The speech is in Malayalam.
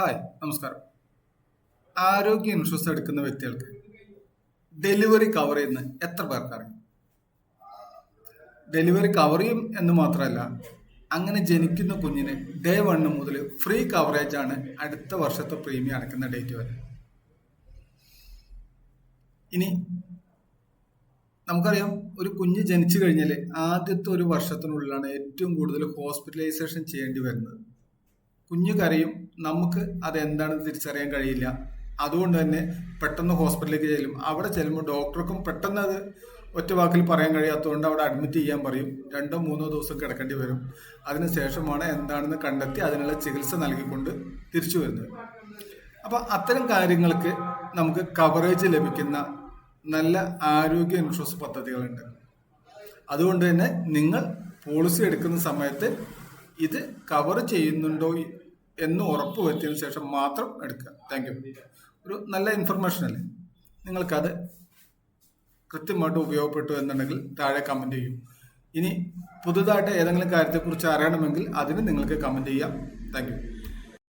ഹായ് നമസ്കാരം. ആരോഗ്യ ഇൻഷുറൻസ് എടുക്കുന്ന വ്യക്തികൾക്ക് ഡെലിവറി കവർ ചെയ്യുന്ന എത്ര പേർക്കറിയും? ഡെലിവറി കവർ ചെയ്യും എന്ന് മാത്രമല്ല അങ്ങനെ ജനിക്കുന്ന കുഞ്ഞിന് ഡേ വണ്ണ് മുതൽ ഫ്രീ കവറേജ് ആണ് അടുത്ത വർഷത്തെ പ്രീമിയം അടക്കുന്ന ഡേറ്റ് വരെ. ഇനി നമുക്കറിയാം ഒരു കുഞ്ഞ് ജനിച്ചു കഴിഞ്ഞാൽ ആദ്യത്തെ ഒരു വർഷത്തിനുള്ളിലാണ് ഏറ്റവും കൂടുതൽ ഹോസ്പിറ്റലൈസേഷൻ ചെയ്യേണ്ടി വരുന്നത്. കുഞ്ഞു കരയും. നമുക്ക് അതെന്താണെന്ന് തിരിച്ചറിയാൻ കഴിയില്ല. അതുകൊണ്ട് തന്നെ പെട്ടെന്ന് ഹോസ്പിറ്റലിലേക്ക് ചെല്ലും. അവിടെ ചെല്ലുമ്പോൾ ഡോക്ടർക്കും പെട്ടെന്ന് അത് ഒറ്റ വാക്കിൽ പറയാൻ കഴിയാത്തതുകൊണ്ട് അവിടെ അഡ്മിറ്റ് ചെയ്യാൻ പറയും. രണ്ടോ മൂന്നോ ദിവസം കിടക്കേണ്ടി വരും. അതിനുശേഷമാണ് എന്താണെന്ന് കണ്ടെത്തി അതിനുള്ള ചികിത്സ നൽകിക്കൊണ്ട് തിരിച്ചു വരുന്നത്. അപ്പോൾ അത്തരം കാര്യങ്ങൾക്ക് നമുക്ക് കവറേജ് ലഭിക്കുന്ന നല്ല ആരോഗ്യ ഇൻഷുറൻസ് പദ്ധതികളുണ്ട്. അതുകൊണ്ട് തന്നെ നിങ്ങൾ പോളിസി എടുക്കുന്ന സമയത്ത് ഇത് കവർ ചെയ്യുന്നുണ്ടോ എന്ന് ഉറപ്പ് വരുത്തിയതിനു ശേഷം മാത്രം എടുക്കുക. താങ്ക് യു ഒരു നല്ല ഇൻഫർമേഷൻ അല്ലേ? നിങ്ങൾക്കത് കൃത്യമായിട്ട് ഉപയോഗപ്പെട്ടു എന്നുണ്ടെങ്കിൽ താഴെ കമന്റ് ചെയ്യും. ഇനി പുതുതായിട്ട് ഏതെങ്കിലും കാര്യത്തെക്കുറിച്ച് അറിയണമെങ്കിൽ അതിന് നിങ്ങൾക്ക് കമന്റ് ചെയ്യാം. താങ്ക്